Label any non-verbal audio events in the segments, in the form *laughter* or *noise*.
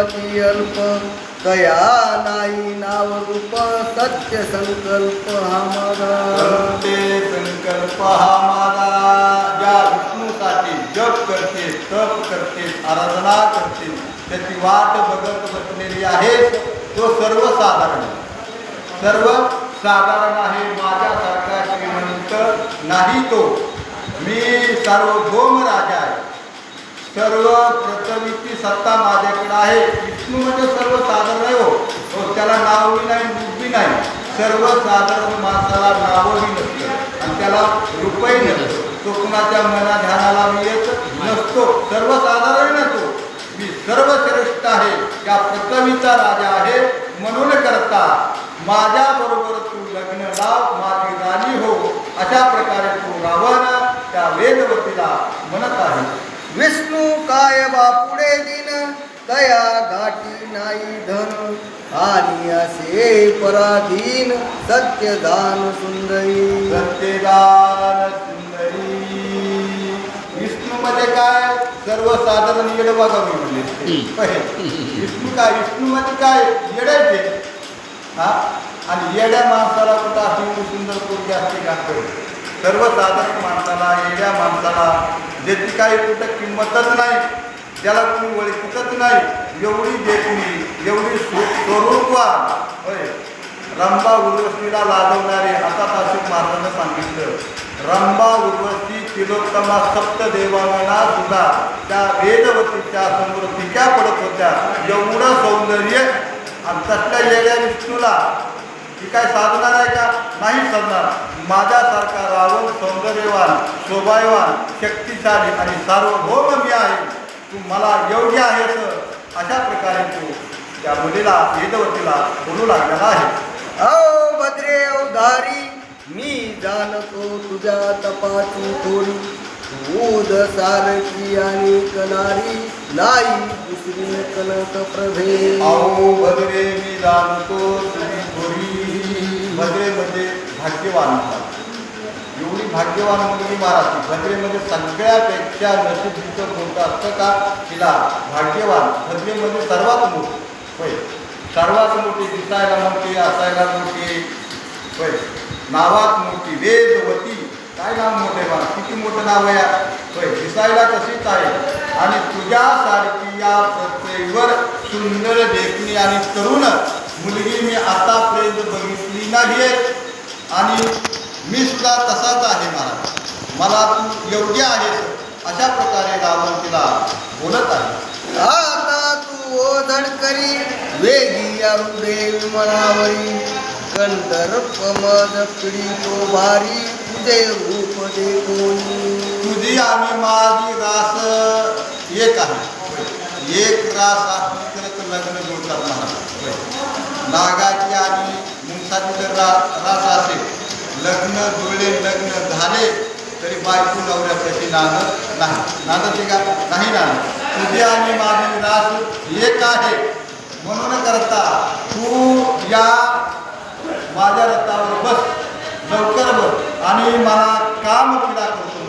अति अल्प दया नाही नाव रूप सत्य संकल्प हा माझा ते संकल्प हा माझा ज्या विष्णूसाठी जप करते तप करते आराधना करते त्याची वाट बघत बसलेली आहे तो सर्वसाधारण. सर्व साधारण आहे माझ्यासारखा श्रीमंत नाही तो. मी सार्वभौम राजा आहे. सर्व प्रथमीची सत्ता माझ्याकडे आहे. विष्णू म्हणजे सर्वसाधारण आहे हो. हो, त्याला नाव बी नाही रूप बी नाही. सर्वसाधारण माणसाला नावही नसतं. आणि त्याला रूपही नसतं. तो कुणाच्या मना ध्यानाला मी येत नसतो. सर्वसाधारण नसतो मी सर्वश्रेष्ठ आहे. त्या प्रथमीचा राजा आहे. म्हणून करता माझ्या बरोबर तू लग्न लाव माझी राणी हो. अशा प्रकारे तो रावण त्या वेदवतीला म्हणत आहे. विष्णू काय बापुडे दिन? तया घाटी नाही धन. आणि असे पराधीन सत्यदान सुंदरी. सत्यदान सुंदरी. विष्णू मध्ये काय? सर्वसाधारण येड बघा मी म्हणले. विष्णू काय? विष्णू मध्ये काय येडायचे हा? आणि येड्या माणसाला कुठं अशी सुंदर कोणती असते का? सर्वसाधारण माणसाला येड्या माणसाला ज्याची काही कुठं किंमतच नाही त्याला तुम्ही ओळखतच नाही. एवढी देखणी एवढी स्व- होय. रंबा उर्वशीला लाजवणारे आता अशोक महाराजांना सांगितलं. रंबा उर्वशी तिलोत्तमा सप्त देवांना सुद्धा त्या वेदवतीच्या समोर टिक्या पडत होत्या. एवढं सौंदर्य आणि तसल्या येड्या विष्णूला. ही काय साधणार आहे का? नाही साधणार माझ्यासारखा रावण सौंदर्यवान शोभायवान शक्तिशाली आणि सार्वभौम मी आहे. तू मला योग्य आहेस अशा प्रकारे तू त्या मुलीला वेदवतीला बोलू लागलेला आहे. अहो भद्रे उधारी मी जाणतो तुझ्या तपाची थोडी दूध सारखी आणि कनारी नाही दुसरी कनक प्रभे. भद्रे मी जाणतो तुझी भद्रेमध्ये भाग्यवान होता एवढी भाग्यवान मुलगी महाराज भद्रेमध्ये सगळ्यापेक्षा नशीबीचं कोणतं असतं का? तिला भाग्यवान. भद्रेमध्ये सर्वात मोठी. होय. सर्वात मोठी दिसायला मोठी असायला मोठी. होय. नावात मोठी वेदवती. काय नाव मोठे बा किती मोठं नाव आहे या? होय. दिसायला तशीच आहे. आणि तुझ्यासारखी या पृथ्वीवर सुंदर देखणी आणि तरुण मुलगी मी आतापर्यंत बघितली नाही आणि मी सुद्धा तसाच आहे महाराज मला तू योग्य आहेस अशा प्रकारे रावण तिला बोलत आहे. आता तू ओझड करी वेगी अरुदेव मनावरी कंदर्प मद तो भारी तुझे रूप दे तुझी आणि माझी रास एक आहे. एक रास असली तर लग्न जोडतात महाराज नागाची आणि मुंसाची जर रा रास असेल. लग्न जुळले लग्न झाले तरी बायको नवऱ्यासाठी नाणं नाही. नाणं ते का नाही नाणं तुझे आणि माझी रास एक आहे. म्हणून करता तू या माझ्या रथावर बस. लवकर बस. आणि मला काम क्रीडा करतो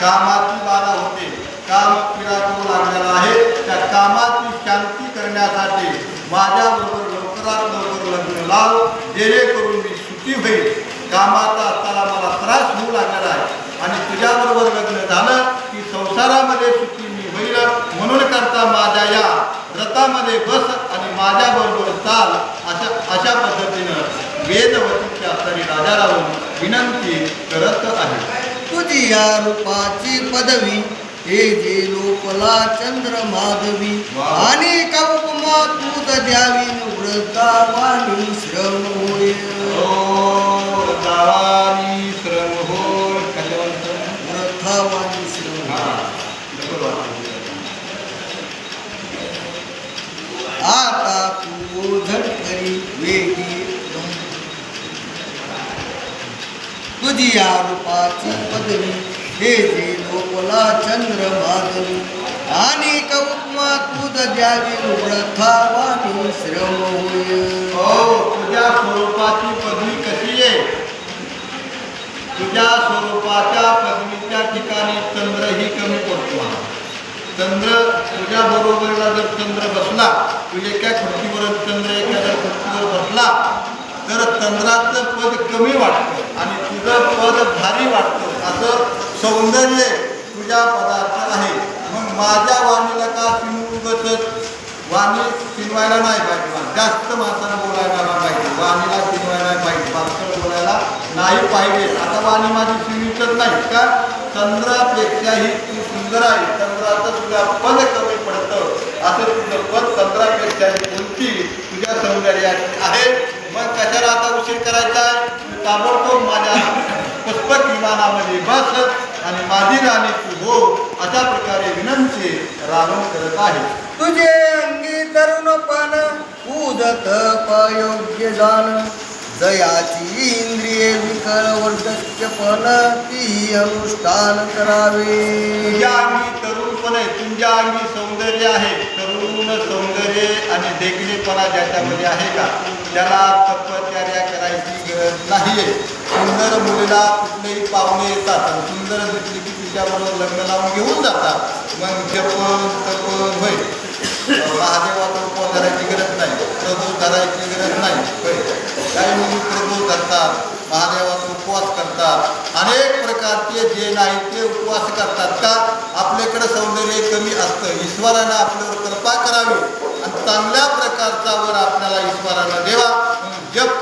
कामाची बाधा होते. काम क्रीडा करू लागलेला आहे. त्या कामाची शांती करण्यासाठी माझ्या लवकरात लवकर लग्न लाव जेणेकरून मी सुखी होईल. कामाचा असताना मला त्रास होऊ लागणार आहे. आणि तुझ्याबरोबर लग्न झालं की संसारामध्ये सुखी मी होईल. म्हणून करता माझ्या या रथामध्ये बस आणि माझ्याबरोबर चाल अशा अशा पद्धतीनं वेदवतीच्या तरी राजा राहून विनंती करत आहे. तुझी या रूपाची पदवी हे जे लोकला चंद्र माधवी. आणि कौपमा तूत द्यावी वृद्धा वाणी श्रम होय. श्रम हो कशावर वृद्धा वाणी श्रम हा आता तू झटकरी वेगी तुझी या चंद्र माधवी आणि कौत्मा तुझ द्यावी वृथा वाणी श्रम होय. हो तुझ्या स्वरूपाची पदवी कशी आहे? तुझ्या स्वरूपाच्या पदवीच्या ठिकाणी चंद्र ही कमी पडतो चंद्र तुझ्या बरोबरीला जर चंद्र बसला तुझ्या एका खुर्चीवर चंद्र एखाद्या खुर्चीवर बसला तर चंद्राचं पद कमी वाटतं आणि तुझं पद भारी वाटतं. असं सौंदर्य पूजा पदार्थ आहे. मग माझ्या वाणीला का चिमुगतच वाणी चिनवायला नाही पाहिजे जास्त माणसाला बोलायला नाही पाहिजे. वाणीला चिनवायला नाही पाहिजे. पातळ बोलायला नाही पाहिजे. आता वाणी माझी चिमितच नाही. का? चंद्रापेक्षाही तू सुंदर आहे. चंद्राचं तुझ्या पद कमी पडतं. असं तुझं पद चंद्रापेक्षाही कोणती तुझ्या सौंदर्याची आहे? मग कशाला आता उशीर करायचा? ताबडतोब माझ्या पुष्पक विमानामध्ये बस आणि माझी राणी तू हो अशा प्रकारे विनंती रावण करत आहे. तुझे अंगी तरुणपण पूजत पयोग्य जाण. जयाची इंद्रिये विकर वर्धस्यपण ती अनुष्ठान करावे. तुझ्या अंगी तरुणपण आहे तुझ्या अंगी सौंदर्य आहे. तरुण सौंदर्य आणि देखणेपणा ज्याच्यामध्ये आहे का? त्याला तपश्चर्या नाही आहे नाहीये. सुंदर मुलीला कुठलेही पाहुणे येतात. आणि सुंदर दिसली की तिच्याबरोबर लग्न लावून घेऊन जातात. मग जपन तपन होय. महादेवाचा उपवास धरायची गरज नाही. प्रदोष धरायची गरज नाही. होय. काही मुली प्रदोष धरतात. महादेवाचा उपवास करतात. अनेक प्रकारचे जे नाही ते उपवास करतात. का? आपल्याकडे सौंदर्य कमी असतं. ईश्वरानं आपल्यावर कृपा करावी. आणि चांगल्या प्रकारचा वर आपल्याला ईश्वरानं देवा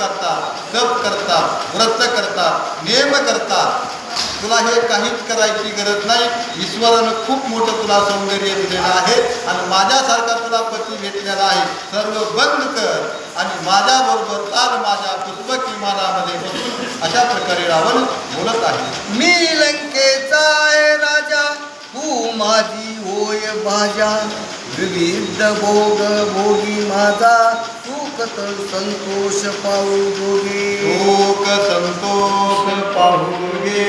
करता जप करता व्रत करता नियम करता. तुला हे काहीच करायची गरज नाही. ईश्वरानं खूप मोठं तुला सौंदर्य दिलेलं आहे आणि माझ्यासारखा तुला पती भेटलेला आहे. सर्व बंद कर आणि माझ्याबरोबर चाल माझ्या पुष्पक विमानामध्ये बसून. अशा प्रकारे रावण बोलत आहे. मी लंकेचा आहे राजा तू माझी होय भाजा. विविध भोग भोगी माझा. सुखत संतोष पाहू गोगे शोक संतोष पाहुगे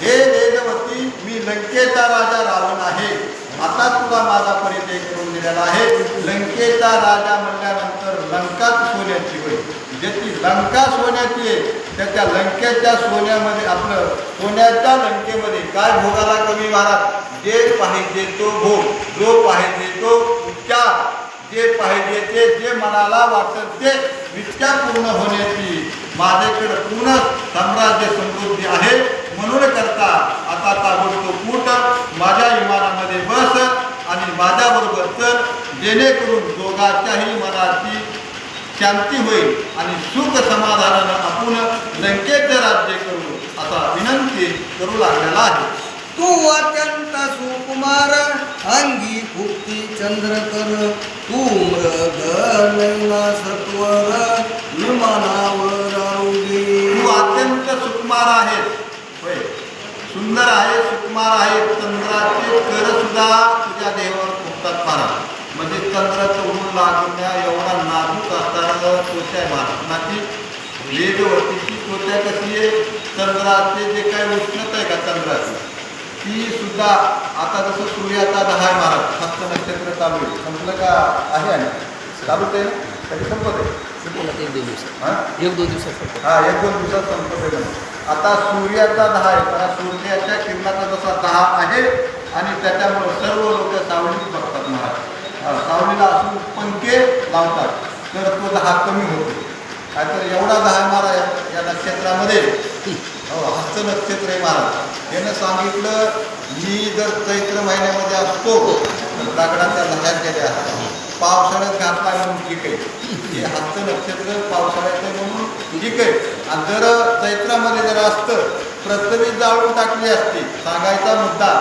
हे वेदवती मी लंकेचा राजा रावण आहे. आता तुला माझा परिचय करून दिलेला आहे. लंकेचा राजा म्हणल्यानंतर लंकाच सोन्याची होय. म्हणजे ज्याची लंका सोन्याची आहे. त्याच्या लंकेच्या सोन्यामध्ये आपलं सोन्याच्या लंकेमध्ये काय भोगाला कमी महाराज जे पाहिजे तो भोग. जो पाहिजे तो जे पाहिजे ते जे मनाला वाटत ते इतक्या पूर्ण होण्याची माझ्याकडे पूर्ण साम्राज्य समृद्धी आहे. म्हणून करता आता ताबडतोब कूट माझ्या विमानामध्ये बस आणि माझ्याबरोबर चल जेणेकरून दोघांच्याही मनाची शांती होईल आणि सुख समाधानानं आपण लंकेचं राज्य करू असा विनंती करू लागलेला आहे. तू अत्यंत सुकुमार अंगी भुक्ती चंद्रकर. तू मृग नैना सत्वर विमानावर तू अत्यंत सुकुमार आहे होय. सुंदर आहे सुकुमार आहे चंद्राचे कर सुद्धा तुझ्या देवावर फुटतात मारा म्हणजे चंद्राचं ऊन लागण्या एवढा नाजूक असताना त्वचा आहे महाराजाची वेदवतीची त्वचा कशी आहे चंद्राचे जे काही उष्णता आहे का चंद्राची? ती सुद्धा आता जसं सूर्याचा दहा आहे महाराज हस्त नक्षत्र चालू आहे. संपलं का? आहे आणि. चालूच आहे कधी संपत आहे. संपलं एक दोन दिवसात. हां? एक दोन दिवसात संपलं हा एक दोन दिवसात संपत आहे. आता सूर्याचा दहा आहे कारण सूर्याच्या किरणाचा जसा दहा आहे आणि त्याच्यामुळे सर्व लोक सावलीत बघतात महाराज सावलीला असून पंखे लावतात. तर तो दहा कमी होतो. काय तर एवढा दहा आहे महाराज या नक्षत्रामध्ये. *laughs* हो हस्त नक्षत्र आहे महाराज यानं सांगितलं मी जर चैत्र महिन्यामध्ये असतो दगडाच्या लहान केल्या पावसाळ्यात घातला म्हणून ठीक आहे. हे हस्त नक्षत्र पावसाळ्याचं म्हणून ठीक आहे. आणि जर चैत्रामध्ये जर असतं प्रथमी जाळून टाकली असती सांगायचा मुद्दा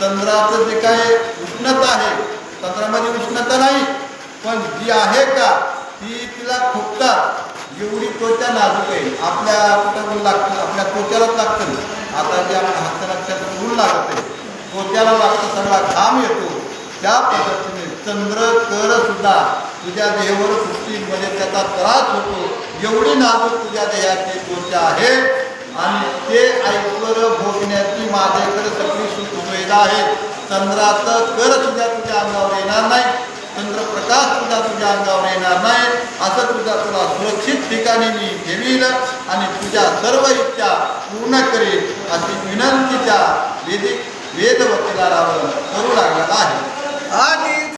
चंद्राचं जे काय उष्णता आहे चंद्रामध्ये उष्णता नाही पण जी आहे का ती तिला फुकतात जेवढी त्वचा नाजूक आहे आपल्या कुठं लागतं आपल्या त्वचालाच लागतं आता जे आपल्या हस्तरक्षात नक्षत्र ऊन लागत आहे त्वचाला लागतं सगळा घाम येतो. त्या पद्धतीने चंद्र कर सुद्धा तुझ्या देहावर सृष्टीमध्ये त्याचा त्रास होतो. एवढी नाजूक तुझ्या देहाची त्वचा आहे आणि ते ऐश्वर भोगण्याची माझ्याकडे सगळी सुख आहे. चंद्राचं कर सुद्धा तुझ्या अंगावर येणार नाही. चंद्रप्रकाश तुझा तुझ्या अंगावर येणार नाही. असं तुझा तुला सुरक्षित ठिकाणी मी ठेवील आणि तुझ्या सर्व इच्छा पूर्ण करील अशी विनंतीच्या वेदिक वेदवतीला रावण करू लागला आहे. आणि